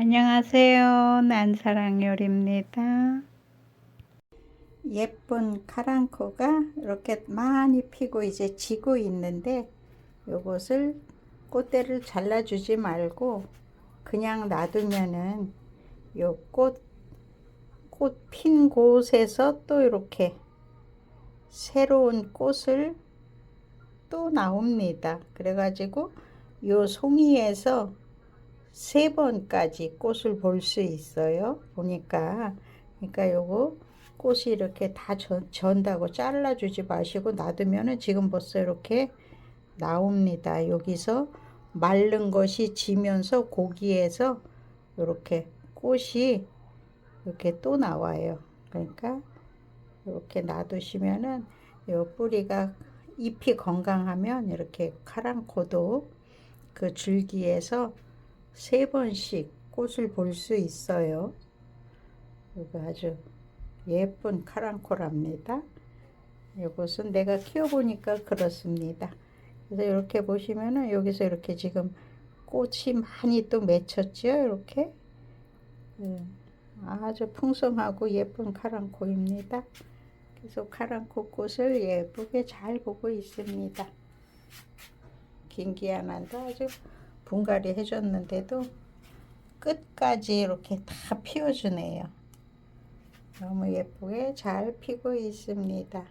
안녕하세요. 난사랑요리입니다. 예쁜 카랑코가 이렇게 많이 피고 이제 지고 있는데 요것을 꽃대를 잘라주지 말고 그냥 놔두면은 요 꽃, 꽃 핀 곳에서 또 이렇게 새로운 꽃을 또 나옵니다. 그래가지고 요 송이에서 세 번까지 꽃을 볼 수 있어요. 보니까. 그러니까 요거 꽃이 이렇게 다 전, 전다고 잘라주지 마시고 놔두면은 지금 벌써 이렇게 나옵니다. 여기서 마른 것이 지면서 고기에서 이렇게 꽃이 이렇게 또 나와요. 그러니까 이렇게 놔두시면은 요 뿌리가 잎이 건강하면 이렇게 카랑코도 그 줄기에서 세 번씩 꽃을 볼 수 있어요. 이거 아주 예쁜 카랑코랍니다. 이것은 내가 키워보니까 그렇습니다. 그래서 이렇게 보시면은 여기서 이렇게 지금 꽃이 많이 또 맺혔죠. 이렇게 예, 아주 풍성하고 예쁜 카랑코입니다. 그래서 카랑코 꽃을 예쁘게 잘 보고 있습니다. 김기아만도 아주 분갈이 해줬는데도 끝까지 이렇게 다 피워주네요. 너무 예쁘게 잘 피고 있습니다.